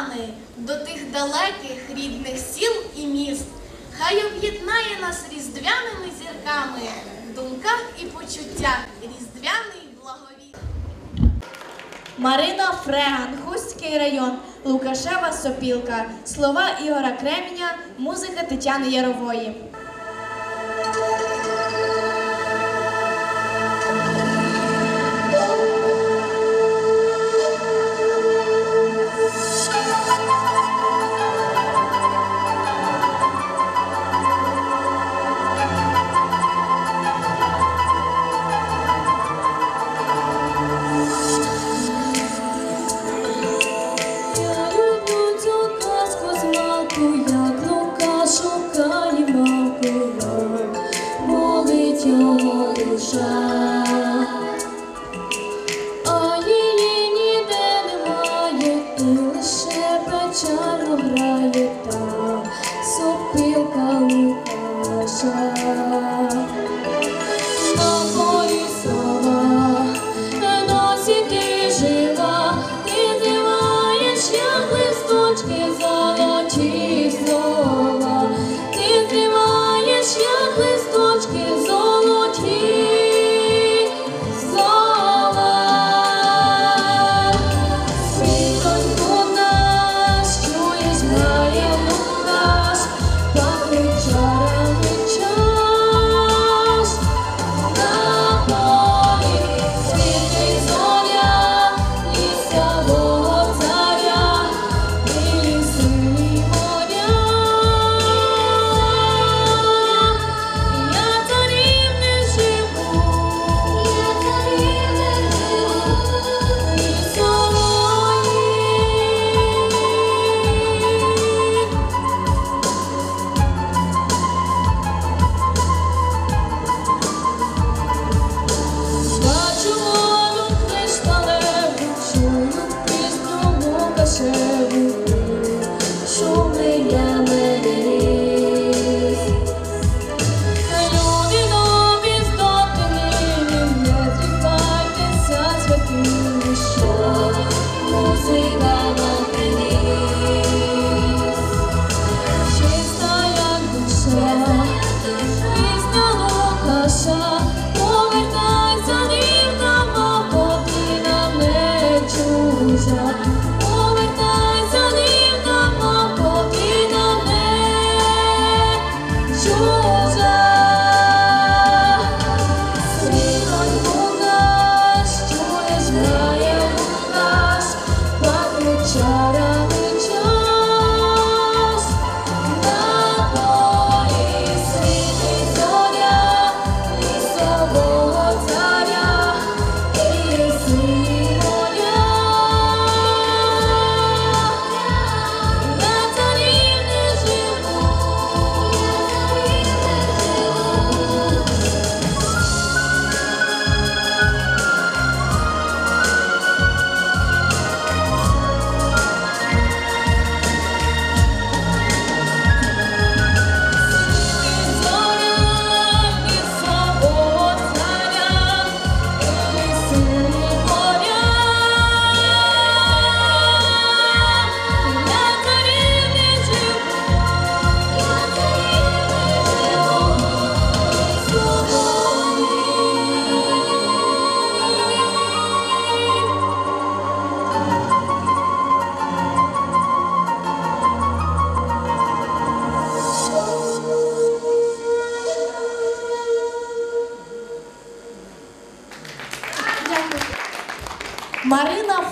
нами до тих далеких рідних сіл і міст. Хай об'єднає нас різдвяними зірками в думках і почуттях різдвяний благовіт. Марина Фреган, Хустський район, Лукашева Сопілка, слова Ігора Креміня, музика Тетяни Ярової. пролетал сопилка лукаша. На полі сова, за.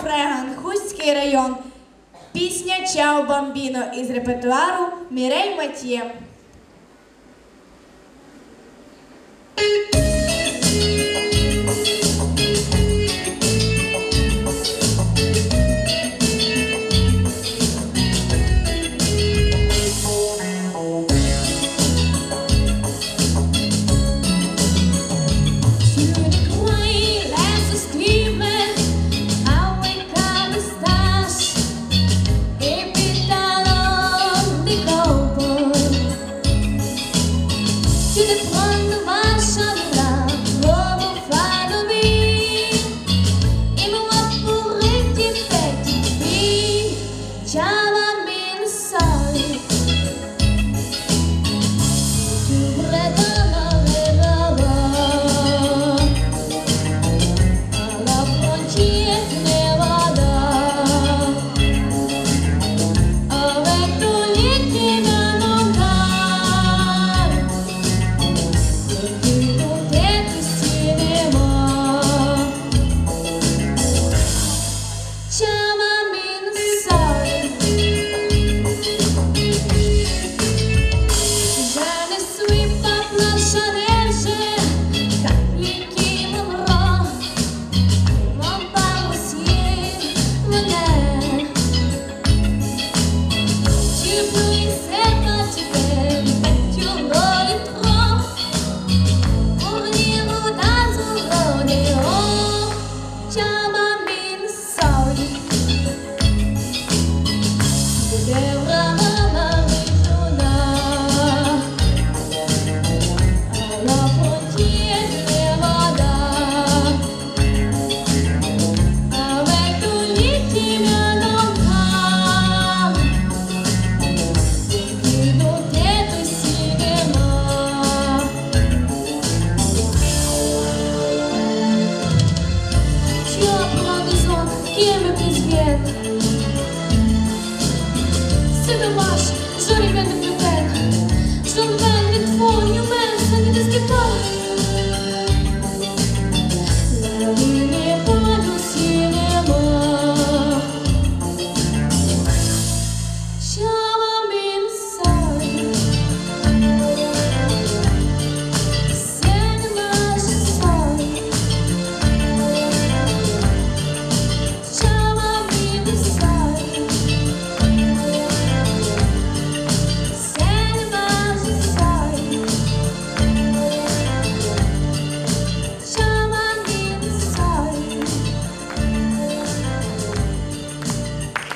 Фреган, Хуський район. Пісня Чао Бамбіно із репертуару Мірей Матьє.